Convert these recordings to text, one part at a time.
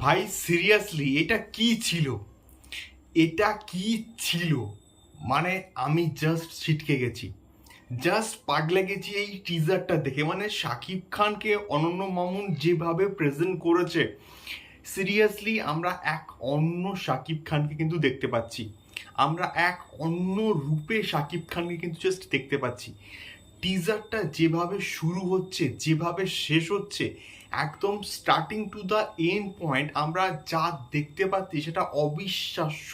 ভাই সিরিয়াসলি এটা কি ছিল? এটা কি ছিল? মানে আমি জাস্ট ছিটকে গেছি। জাস্ট পাগলে গেছি এই টিজারটা দেখে। মানে শাকিব খানকে অনন্য মামুন যেভাবে প্রেজেন্ট করেছে সিরিয়াসলি আমরা এক অন্য শাকিব খানকে কিন্তু দেখতে পাচ্ছি। আমরা এক অন্য রূপে শাকিব খানকে কিন্তু জাস্ট দেখতে পাচ্ছি। টিজারটা যেভাবে শুরু হচ্ছে, যেভাবে শেষ হচ্ছে, একদম starting to the end point আমরা যা দেখতে পাচ্ছি সেটা অবিশ্বাস্য।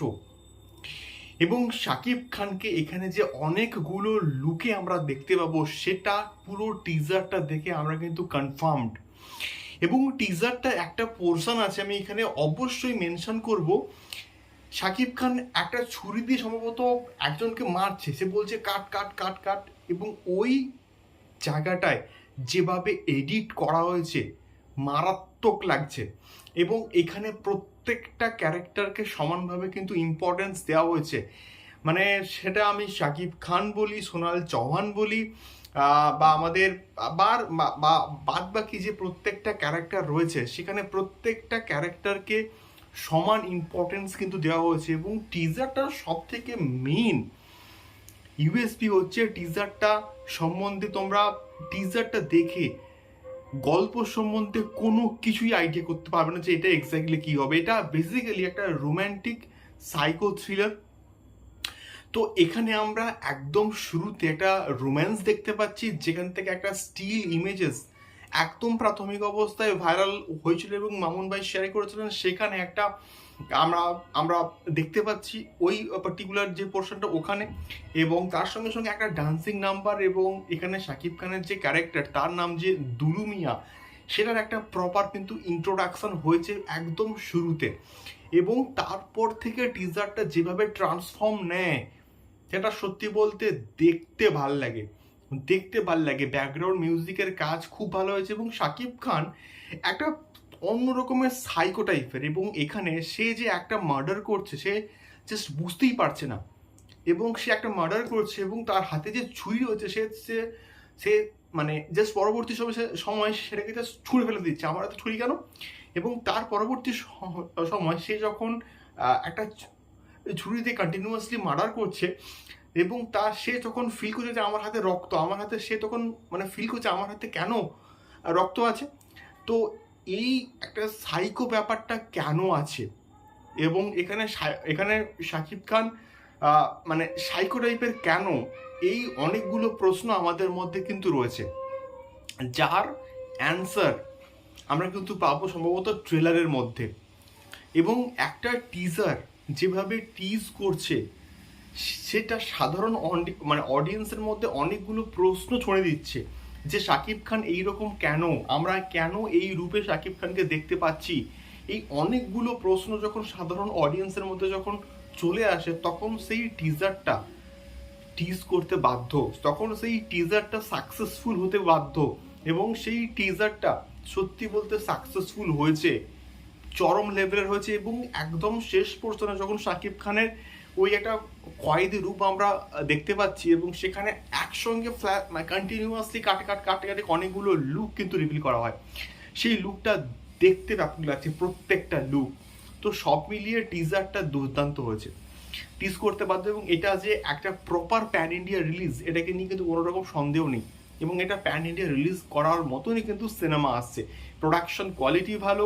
এবং শাকিব খানকে এখানে যে অনেকগুলো লুকে আমরা দেখতে পাবো, সেটা পুরো টিজারটা দেখে আমরা কিন্তু কনফার্মড এবং টিজারটা একটা পোর্শন আছে, আমি এখানে অবশ্যই মেনশন করব। শাকিব খান একটা ছুরি দিয়ে সম্ভবত একজনকে মারছে। সে বলছে, কাট কাট কাট কাট। এবং ওই জায়গাটায় যেভাবে এডিট করা হয়েছে, মারাত্মক লাগছে। এবং এখানে প্রত্যেকটা ক্যারেক্টারকে সমানভাবে কিন্তু ইম্পর্টেন্স দেওয়া হয়েছে। মানে সেটা আমি শাকিব খান বলি, সোনাল চৌহান বলি বা আমাদের আবার বা- বা বাদ বাকি যে প্রত্যেকটা ক্যারেক্টার রয়েছে, সেখানে প্রত্যেকটা ক্যারেক্টারকে সমান ইম্পর্টেন্স কিন্তু দেওয়া হয়েছে এবং টিজারটার সব থেকে মেইন ইউএসপি হচ্ছে টিজারটা সম্বন্ধে তোমরা টিজারটা দেখে গল্প সম্বন্ধে কোনো কিছুই আইডিয়া করতে পারবে না যে এটা এক্স্যাক্টলি কি হবে। এটা বেসিক্যালি একটা রোম্যান্টিক সাইকো থ্রিলার তো এখানে আমরা একদম শুরুতে একটা রোম্যান্স দেখতে পাচ্ছি, যেখান থেকে একটা স্টিল ইমেজেস একদম প্রাথমিক অবস্থায় ভাইরাল হয়েছিল এবং মামুন ভাই শেয়ার করেছিলেন, সেখানে একটা আমরা আমরা দেখতে পাচ্ছি ওই পার্টিকুলার যে পোর্শনটা ওখানে এবং তার সঙ্গে সঙ্গে একটা ডান্সিং নাম্বার এবং এখানে শাকিব খানের যে ক্যারেক্টার তার নাম যে দুলু মিয়া, সেটার একটা প্রপার কিন্তু ইন্ট্রোডাকশন হয়েছে একদম শুরুতে এবং তারপর থেকে টিজারটা যেভাবে ট্রান্সফর্ম নেয়, সেটা সত্যি বলতে দেখতে ভালো লাগে। দেখতে ভালো লাগে। ব্যাকগ্রাউন্ড মিউজিকের কাজ খুব ভালো হয়েছে এবং শাকিব খান একটা অন্য রকমের সাইকো টাইপের এবং এখানে সে যে একটা মার্ডার করছে, সে জাস্ট বুঝতেই পারছে না। এবং সে একটা মার্ডার করছে এবং তার হাতে যে ছুরি হচ্ছে সে সে সে মানে জাস্ট পরবর্তী সময় সময় সেটাকে জাস্ট ছুঁড়ে ফেলে দিচ্ছে। আমার হাতে ছুরি কেন? এবং তার পরবর্তী সময় সে যখন একটা ছ- ছুরি দিয়ে কন্টিনিউয়াসলি মার্ডার করছে এবং তার সে তখন ফিল করছে যে আমার হাতে রক্ত, আমার হাতে সে তখন মানে ফিল করছে আমার হাতে কেন রক্ত আছে? তো এই একটা সাইকো ব্যাপারটা কেন আছে? এবং এখানে এখানে শাকিব খান মানে সাইকো টাইপের কেন? এই অনেকগুলো প্রশ্ন আমাদের মধ্যে কিন্তু রয়েছে। যার অ্যান্সার আমরা কিন্তু পাবো সম্ভবত ট্রেলারের মধ্যে। এবং একটা টিজার যেভাবে টিজ করছে সেটা সাধারণ মানে অডিয়েন্সের মধ্যে অনেকগুলো প্রশ্ন ছড়ে দিচ্ছে যে শাকিব খান এই রকম কেন? আমরা কেন এই রূপে শাকিব খানকে দেখতে পাচ্ছি? এই অনেকগুলো প্রশ্ন যখন সাধারণ অডিয়েন্সের মধ্যে যখন চলে আসে, তখন সেই টিজারটা টিজ করতে বাধ্য। তখন সেই টিজারটা সাকসেসফুল হতে বাধ্য। এবং সেই টিজারটা সত্যি বলতে সাকসেসফুল হয়েছে, চরম লেভেলের হয়েছে এবং একদম শেষ পর্যন্ত যখন শাকিব খানের ওই একটা কয়েদি রূপ আমরা দেখতে পাচ্ছি এবং সেখানে একসঙ্গে ফ্ল্যাট মানে কন্টিনিউয়াসলি কাটে, কাট, কাটে কাটে অনেকগুলো লুক কিন্তু রিভিল করা হয়। সেই লুকটা দেখতে ব্যাপক লাগছে, প্রত্যেকটা লুক তো সব মিলিয়ে টিজারটা দুর্দান্ত হয়েছে। টিজ করতে বাধ্য এবং এটা যে একটা প্রপার প্যান ইন্ডিয়া রিলিজ এটাকে নিয়ে কিন্তু কোনো রকম সন্দেহ নেই। এবং এটা প্যান ইন্ডিয়া রিলিজ করার মতনই কিন্তু সিনেমা আসছে। প্রোডাকশন কোয়ালিটি ভালো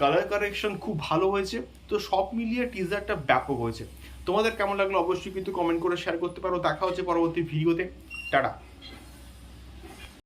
কালার কারেকশন খুব ভালো হয়েছে। তো সব মিলিয়ে টিজারটা ব্যাপক হয়েছে। তোমাদের কেমন লাগল অবশ্যই কিন্তু কমেন্ট করে শেয়ার করতে পারো। দেখা হচ্ছে পরবর্তী ভিডিওতে টাটা।